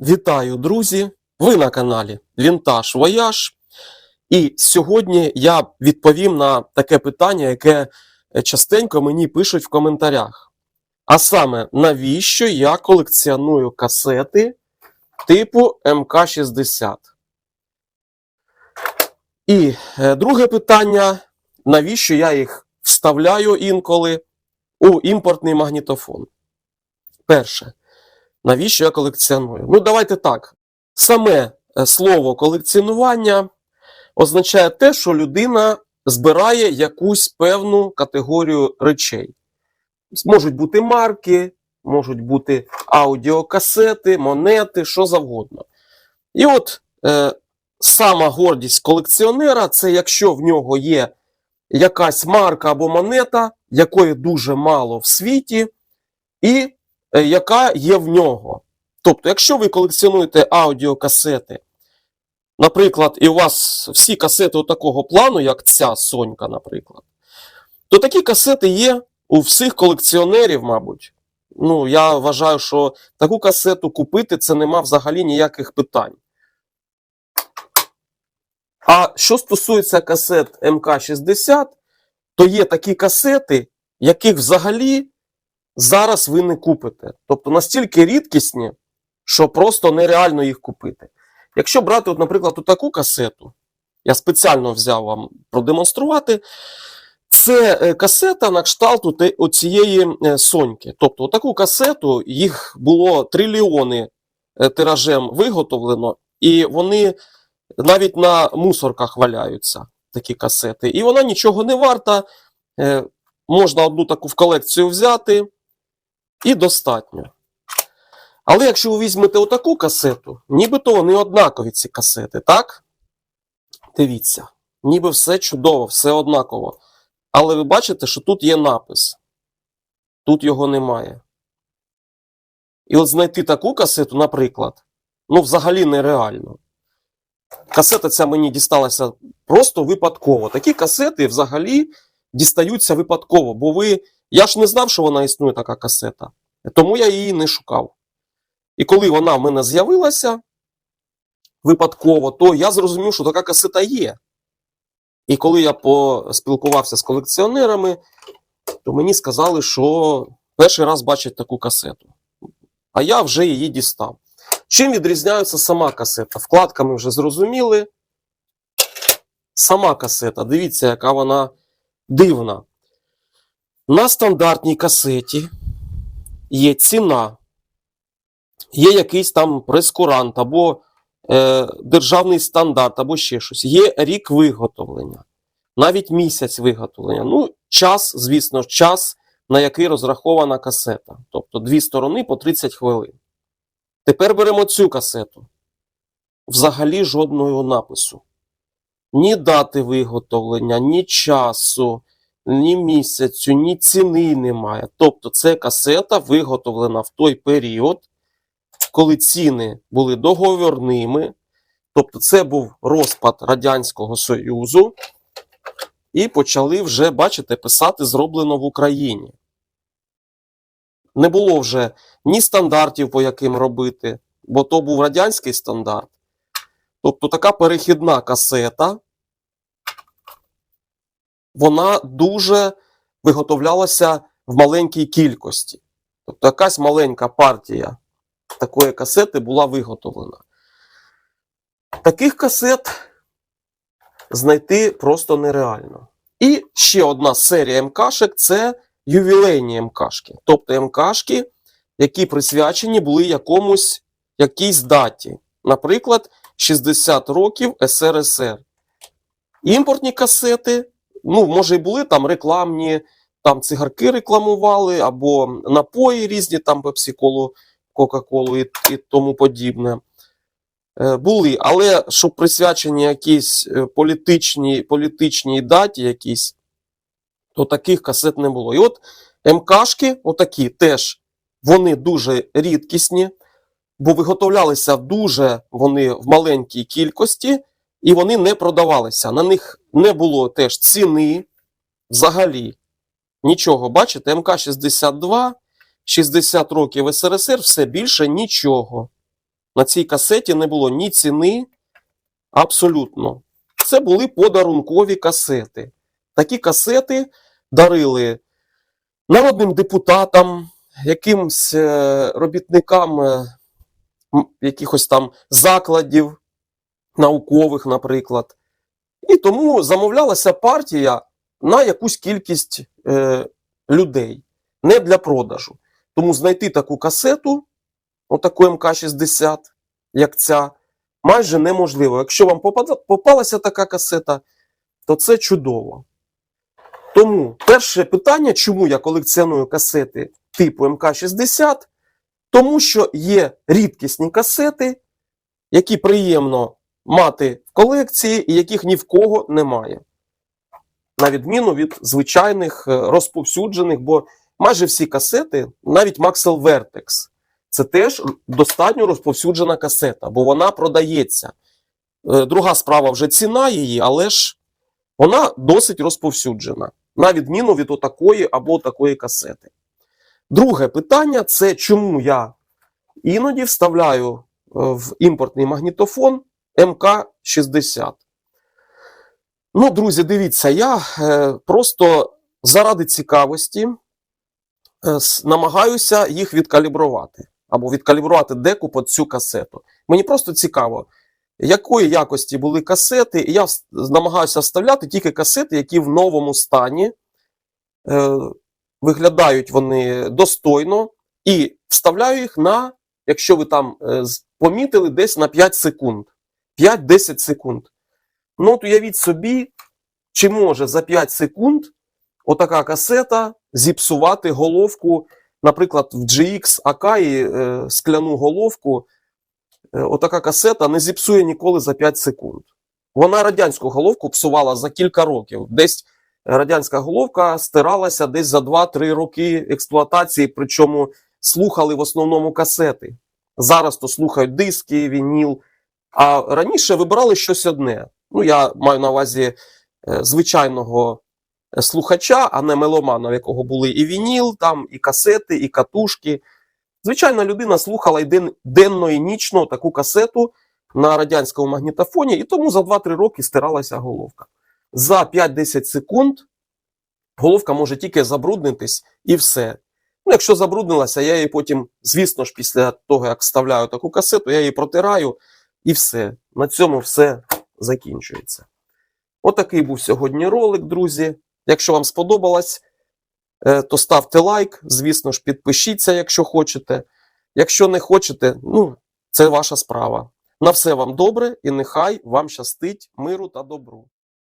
Вітаю, друзі! Ви на каналі Вінтаж Вояж. І сьогодні я відповім на таке питання, яке е, частенько мені пишуть в коментарях. А саме, навіщо я колекціоную касети типу МК-60? І е, друге питання: навіщо я їх вставляю інколи у імпортний магнітофон? Перше. Навіщо я колекціоную? Ну, давайте так. Саме е, слово колекціонування означає те, що людина збирає якусь певну категорію речей. Можуть бути марки, можуть бути аудіокасети, монети, що завгодно. І от е, сама гордість колекціонера це якщо в нього є якась марка або монета, якої дуже мало в світі, і яка є в нього. Тобто, якщо ви колекціонуєте аудіокасети, наприклад, і у вас всі касети такого плану, як ця Сонька, наприклад, то такі касети є у всіх колекціонерів, мабуть. Ну, я вважаю, що таку касету купити це нема взагалі ніяких питань. А що стосується касет МК-60, то є такі касети, яких взагалі зараз ви не купите. Тобто настільки рідкісні, що просто нереально їх купити. Якщо брати, от, наприклад, таку касету, я спеціально взяв вам продемонструвати, це е, касета на кшталт оте- оцієї е, Соньки. Тобто, таку касету їх було трильйони е, тиражем виготовлено, і вони навіть на мусорках валяються, такі касети. І вона нічого не варта. Можна одну таку в колекцію взяти, і достатньо. Але якщо ви візьмете отаку касету, нібито вони однакові ці касети, так? Дивіться, ніби все чудово, все однаково. Але ви бачите, що тут є напис. Тут його немає. І от знайти таку касету, наприклад, ну, взагалі нереально. Касета ця мені дісталася просто випадково. Такі касети взагалі дістаються випадково, бо ви. Я ж не знав, що вона існує така касета. Тому я її не шукав. І коли вона в мене з'явилася випадково, то я зрозумів, що така касета є. І коли я поспілкувався з колекціонерами, то мені сказали, що перший раз бачать таку касету. А я вже її дістав. Чим відрізняється сама касета? Вкладками вже зрозуміли. Сама касета, дивіться, яка вона дивна. На стандартній касеті є ціна, є якийсь там прескурант, або е, державний стандарт, або ще щось. Є рік виготовлення, навіть місяць виготовлення. Ну, час, звісно, час, на який розрахована касета. Тобто дві сторони по 30 хвилин. Тепер беремо цю касету. Взагалі жодного напису. Ні дати виготовлення, ні часу ні місяцю, ні ціни немає. Тобто це касета виготовлена в той період, коли ціни були договірними. Тобто це був розпад Радянського Союзу, і почали вже, бачите, писати зроблено в Україні. Не було вже ні стандартів, по яким робити, бо то був радянський стандарт. Тобто така перехідна касета вона дуже виготовлялася в маленькій кількості. Тобто якась маленька партія такої касети була виготовлена. Таких касет знайти просто нереально. І ще одна серія МКшек це ювілейні МКшки. Тобто МКшки, які присвячені були якомусь якійсь даті. Наприклад, 60 років СРСР. Імпортні касети ну, може, і були там рекламні, там цигарки рекламували, або напої різні, там пепсі-колу, Кока-Колу і, і тому подібне. Е, були, але щоб присвячені якійсь е, політичній, політичній даті, якійсь, то таких касет не було. І от МКшки, отакі теж, вони дуже рідкісні, бо виготовлялися дуже вони в маленькій кількості і вони не продавалися. На них не було теж ціни взагалі. Нічого, бачите, МК-62, 60 років СРСР, все більше нічого. На цій касеті не було ні ціни, абсолютно. Це були подарункові касети. Такі касети дарили народним депутатам, якимсь е, робітникам е, якихось там закладів наукових, наприклад. І тому замовлялася партія на якусь кількість е, людей, не для продажу. Тому знайти таку касету, отаку МК-60, як ця, майже неможливо. Якщо вам попалася така касета, то це чудово. Тому перше питання, чому я колекціоную касети типу МК-60, тому що є рідкісні касети, які приємно мати в колекції яких ні в кого немає. На відміну від звичайних е, розповсюджених, бо майже всі касети, навіть Maxell Vertex, це теж достатньо розповсюджена касета, бо вона продається. Е, Друга справа вже ціна її, але ж вона досить розповсюджена, на відміну від отакої або такої касети. Друге питання це чому я іноді вставляю е, в імпортний магнітофон МК-60. Ну, друзі, дивіться, я е, просто заради цікавості е, намагаюся їх відкалібрувати або відкалібрувати деку під цю касету. Мені просто цікаво, якої якості були касети, і я намагаюся вставляти тільки касети, які в новому стані. Е, виглядають вони достойно, і вставляю їх на, якщо ви там помітили, десь на 5 секунд. 5-10 секунд. Ну, от уявіть собі, чи може за 5 секунд отака касета зіпсувати головку, наприклад, в GX Akai е, скляну головку. Е, отака касета не зіпсує ніколи за 5 секунд. Вона радянську головку псувала за кілька років. Десь радянська головка стиралася десь за 2-3 роки експлуатації, причому слухали в основному касети. Зараз то слухають диски, вініл. А раніше вибирали щось одне. Ну, я маю на увазі е, звичайного е, слухача, а не меломана, в якого були і вініл, там, і касети, і катушки. Звичайна людина слухала і ден, денно і нічно таку касету на радянському магнітофоні, і тому за 2-3 роки стиралася головка. За 5-10 секунд головка може тільки забруднитись і все. Ну, якщо забруднилася, я її потім, звісно ж, після того, як вставляю таку касету, я її протираю і все. На цьому все закінчується. Отакий був сьогодні ролик, друзі. Якщо вам сподобалось, е, то ставте лайк. Звісно ж, підпишіться, якщо хочете. Якщо не хочете, ну, це ваша справа. На все вам добре і нехай вам щастить миру та добру.